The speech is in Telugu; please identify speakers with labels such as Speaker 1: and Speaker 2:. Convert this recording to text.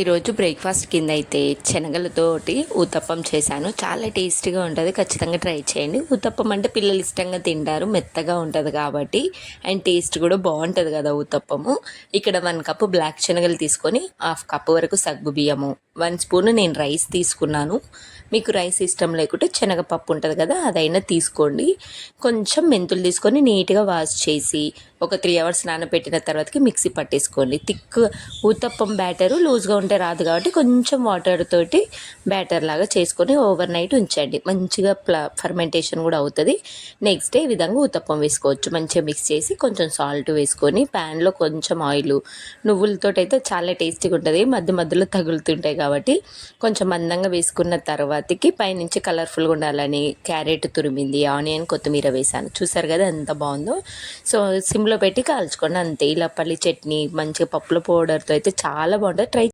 Speaker 1: ఈరోజు బ్రేక్ఫాస్ట్ కింద అయితే శనగలతోటి ఉత్తప్పం చేశాను. చాలా టేస్టీగా ఉంటుంది. ఖచ్చితంగా ట్రై చేయండి. ఉత్తప్పం అంటే పిల్లలు ఇష్టంగా తింటారు. మెత్తగా ఉంటుంది కాబట్టి అండ్ టేస్ట్ కూడా బాగుంటుంది కదా ఉత్తప్పము ఇక్కడ వన్ కప్పు బ్లాక్ శనగలు తీసుకొని హాఫ్ కప్ వరకు సగ్గు బియ్యము. వన్ స్పూన్ నేను రైస్ తీసుకున్నాను. మీకు రైస్ ఇష్టం లేకుంటే శనగపప్పు ఉంటుంది కదా అదైనా తీసుకోండి. కొంచెం మెంతులు తీసుకొని నీట్గా వాష్ చేసి ఒక త్రీ అవర్స్ నానబెట్టిన తర్వాతకి మిక్సీ పట్టేసుకోండి. థిక్ ఉత్తప్పం బ్యాటరు లూజ్గా ఉంటుంది ఉంటే రాదు కాబట్టి కొంచెం వాటర్ తోటి బ్యాటర్ లాగా చేసుకొని ఓవర్ నైట్ ఉంచండి. మంచిగా ప్ల ఫర్మెంటేషన్ కూడా అవుతుంది. నెక్స్ట్ డే ఈ విధంగా ఉత్తప్పం వేసుకోవచ్చు. మంచిగా మిక్స్ చేసి కొంచెం సాల్ట్ వేసుకొని ప్యాన్లో కొంచెం ఆయిల్ నువ్వులతో అయితే చాలా టేస్టీగా ఉంటుంది. మధ్య మధ్యలో తగులుతుంటాయి కాబట్టి కొంచెం మందంగా వేసుకున్న తర్వాతకి పైనుంచి కలర్ఫుల్గా ఉండాలని క్యారెట్ తురిమింది ఆనియన్ కొత్తిమీర వేసాను. చూసారు కదా ఎంత బాగుందో? సో సిమ్లో పెట్టి కాల్చుకోండి అంతే. ఇలా పల్లి చట్నీ మంచిగా పప్పుల పౌడర్తో అయితే చాలా బాగుంటుంది. ట్రై